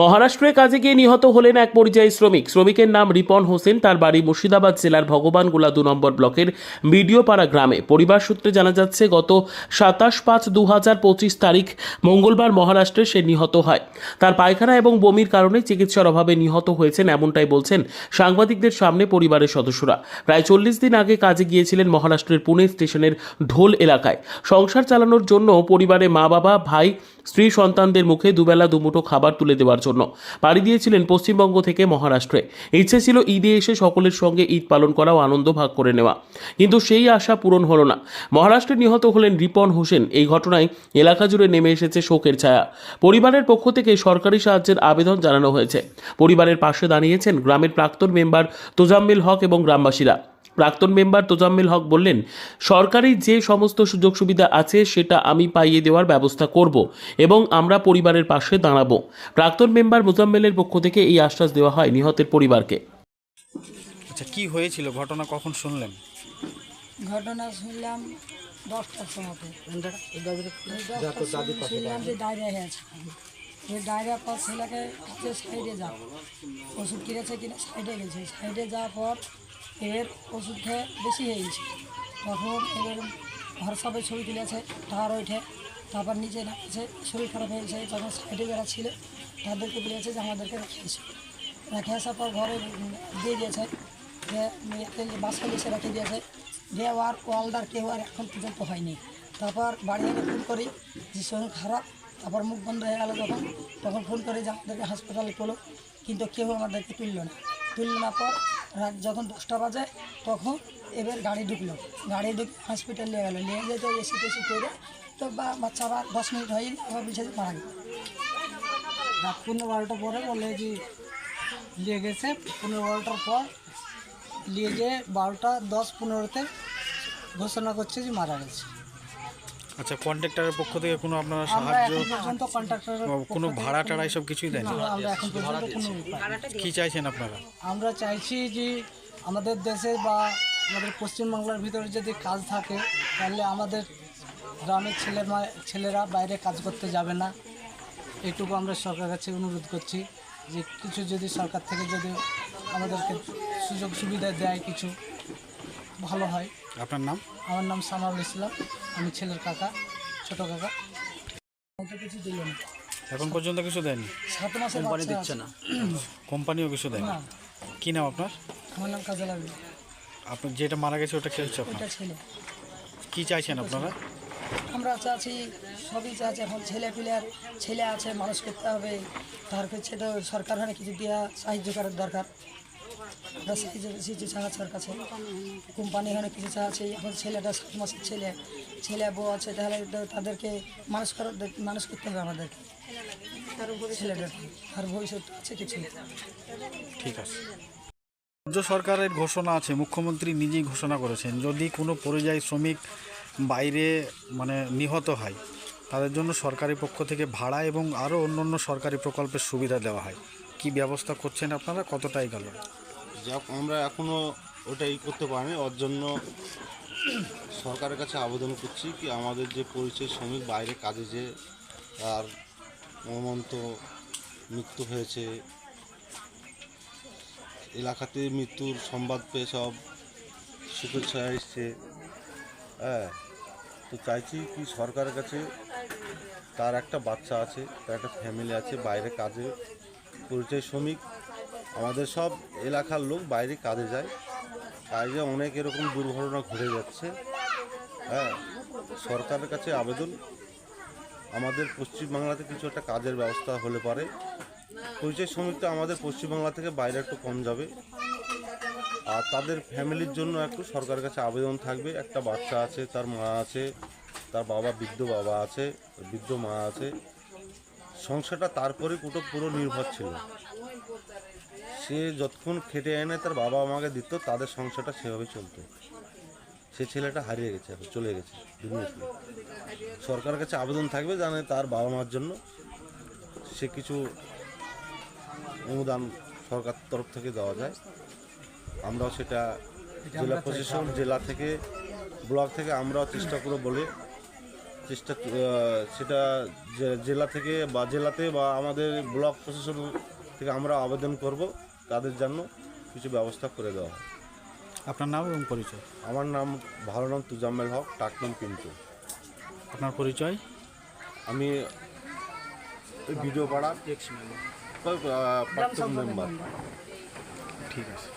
মহারাষ্ট্রে কাজে গিয়ে নিহত হলেন এক পরিযায়ী শ্রমিক। শ্রমিকের নাম রিপন হোসেন, তার বাড়ি মুর্শিদাবাদ জেলার ভগবানগোলা দু নম্বর ব্লকের বিডিওপাড়া গ্রামে। পরিবার সূত্রে জানা যাচ্ছে, গত সাতাশ পাঁচ দু হাজার পঁচিশ তারিখ মঙ্গলবার মহারাষ্ট্রে সে নিহত হয়। তার পায়খানা এবং বমির কারণে চিকিৎসার অভাবে নিহত হয়েছেন এমনটাই বলছেন সাংবাদিকদের সামনে পরিবারের সদস্যরা। প্রায় চল্লিশ দিন আগে কাজে গিয়েছিলেন মহারাষ্ট্রের পুনে স্টেশনের ঢোল এলাকায়। সংসার চালানোর জন্য পরিবারে মা বাবা ভাই, স্ত্রী, সন্তানদের মুখে দুবেলা দুমুঠো খাবার তুলে দেওয়ার জন্য। পাড়ি দিয়েছিলেন পশ্চিমবঙ্গ থেকে মহারাষ্ট্রে। ইচ্ছে ছিল ঈদে এসে সকলের সঙ্গে ঈদ পালন করা ও আনন্দ ভাগ করে নেওয়া। কিন্তু সেই আশা পূরণ হলো না। মহারাষ্ট্রে নিহত হলেন রিপন হোসেন। এই ঘটনায় এলাকা জুড়ে নেমে এসেছে শোকের ছায়া। পরিবারের পক্ষ থেকে সরকারি সাহায্যের আবেদন জানানো হয়েছে। পরিবারের পাশে দাঁড়িয়েছেন গ্রামের প্রাক্তন মেম্বার তোজাম্মিল হক এবং গ্রামবাসীরা। প্রাক্তন মেম্বার তোজাম্মিল হক বললেন সরকারি যে সমস্ত সুযোগ সুবিধা আছে সেটা আমি পাইয়ে দেওয়ার ব্যবস্থা করব এবং আমরা পরিবারের পাশে দাঁড়াবো। প্রাক্তন মেম্বার মোজাম্মেলের পক্ষ থেকে এই আশ্বাস দেওয়া হয় নিহতের পরিবারকে। আচ্ছা কি হয়েছিল? ঘটনা কখন শুনলেন? ঘটনা শুনলাম দশটার সময় শুনলাম যে ডায়রিয়া হয়েছে ওই ডায়রিয়া পর ছেলেকে সাইডে যা ওষুধ কিনেছে কিনে? সাইডে গেছে। সাইডে যাওয়ার পর এর ওষুধ বেশি হয়ে গেছে। তখন এবার ঘর সবাই ছবি তুলেছে টাকার ওইঠে, তারপর নিচে নামছে শরীর খারাপ হয়েছে তখন সাইডে যারা ছিল, তাদেরকে বলেছে যে আমাদেরকে রেখে এসো রেখে আসার পর ঘরে দিয়ে দিয়েছে, যে বাসা এসে রেখে দিয়েছে। যে আর ওয়ালদার কেউ আর এখন পর্যন্ত হয়নি। তারপর বাড়ি এনে ফোন করি, যে শরীর খারাপ, তারপর মুখ বন্ধ হয়ে গেল যখন। তখন ফোন করে যে আমাদেরকে হাসপাতালে তোলো, কিন্তু কেউ আমাদেরকে তুললো না। তুললো না পর রাত যখন দশটা বাজে, তখন এবার গাড়ি ঢুকলো। গাড়ি ঢুকে হসপিটাল নিয়ে গেলো। নিয়ে যেতে এসি টেসি করে তো বাচ্চা আবার দশ মিনিট হয়নি, আবার বিছাতে মারা গেল। রাত পনেরো বারোটা পরে বলে যে, নিয়ে গেছে। পনেরো বারোটার পর নিয়ে যেয়ে বারোটা দশ পনেরোতে ঘোষণা করছে যে মারা গেছে। আচ্ছা কন্ট্রাক্টরের পক্ষ থেকে কোনো আপনারা সাহায্য কোনো ভাড়া টাড়া এসব কিছুই দেন? কি চাইছেন আপনারা? আমরা চাইছি যে আমাদের দেশে বা আমাদের পশ্চিমবাংলার ভিতরে যদি কাজ থাকে তাহলে আমাদের গ্রামের ছেলে মা- ছেলেরা বাইরে কাজ করতে যাবে না। এইটুকু আমরা সরকার কাছে অনুরোধ করছি যে কিছু যদি সরকার থেকে যদি আমাদেরকে সুযোগ সুবিধা দেয় কিছু ভালো হয়। আপনার নাম? আমার নাম সানাউল ইসলাম। আমি ছেলের কাকা ছোট কাকা। কিছু দিল না। এখন পর্যন্ত কিছু দেয়নি? সাত মাসের বাচ্চা দিচ্ছে না। কোম্পানিও কিছু দেয়নি? না। কি নাম আপনার? আমার নাম কাজে লাগবে আপনি যেটা মারা গেছে ওটা হচ্ছে আপনার? ওটা ছেলে। কি চাইছেন আপনারা? আমরা চাচ্ছি সবই চাচ্ছি এখন ছেলে পিলার ছেলে আছে মানুষ করতে হবে। তার কাছে তো সরকার মানে কিছু দেওয়া সাহায্য করার দরকার। সাহায্য কিছু। কোম্পানি এখানে কিছু চাচ্ছে এখন ছেলেটা সাত মাসের ছেলে। ছেলে, বউ আছে, তাহলে তাদেরকে মানুষ করার মানুষ করতে হবে আমাদেরকে। ছেলেটার আর ভবিষ্যৎ আছে কিছু ঠিক আছে। রাজ্য সরকারের ঘোষণা আছে, মুখ্যমন্ত্রী নিজেই ঘোষণা করেছেন, যদি কোনো পরিযায়ী শ্রমিক বাইরে মানে নিহত হয়, তাদের জন্য সরকারি পক্ষ থেকে ভাড়া এবং আরও অন্য অন্য সরকারি প্রকল্পের সুবিধা দেওয়া হয়। কি ব্যবস্থা করছেন আপনারা? কতটাই গেল? আমরা এখনও ওটাই করতে পারিনি। ওর জন্য সরকারের কাছে আবেদন করছি কি আমাদের যে পরিচয় শ্রমিক, বাইরে কাজে যে তার মর্মন্ত মৃত্যু হয়েছে, এলাকাতে মৃত্যুর সংবাদ পেয়ে সব ছায়া এসছে। হ্যাঁ তো চাইছি কি সরকারের কাছে তার একটা বাচ্চা আছে, তার একটা ফ্যামিলি আছে, বাইরে কাজে পরিচয় শ্রমিক। আমাদের সব এলাকার লোক বাইরে কাজে যায়। কাজে অনেক এরকম দুর্ঘটনা ঘটে যাচ্ছে। হ্যাঁ সরকারের কাছে আবেদন। আমাদের পশ্চিমবাংলাতে কিছু একটা কাজের ব্যবস্থা হলে পারে। পরিচয় শ্রমিকটা আমাদের পশ্চিমবাংলা থেকে বাইরে একটু কম যাবে। আর তাদের ফ্যামিলির জন্য একটু সরকারের কাছে আবেদন থাকবে। একটা বাচ্চা আছে, তার মা আছে, তার বাবা বৃদ্ধ বাবা আছে, বৃদ্ধ মা আছে। সংসারটা তারপরে পুরো পুরো নির্ভর ছিল। সে যতক্ষণ খেটে এনে তার বাবা আমাকে দিত, তাদের সংসারটা সেভাবে চলতো। সে ছেলেটা হারিয়ে গেছে এখন চলে গেছে দুনিয়া সরকারের কাছে আবেদন থাকবে জানে তার বাবা মার জন্য। সে কিছু অনুদান সরকার তরফ থেকে দেওয়া যায়। আমরাও সেটা জেলা প্রশাসন, জেলা থেকে, ব্লক থেকে আমরাও চেষ্টা করে বলে চেষ্টা সেটা জেলা থেকে বা জেলাতে বা আমাদের ব্লক প্রশাসন থেকে আমরা আবেদন করব। তাদের জন্য কিছু ব্যবস্থা করে দেওয়া হয়। আপনার নাম এবং পরিচয়? আমার নাম ভালো নাম তুজাম্মেল হক টাকনাম পিন্টু। আপনার পরিচয়? আমি ওই ভিডিও পাড়ার প্রাক্তন মেম্বার। ঠিক আছে।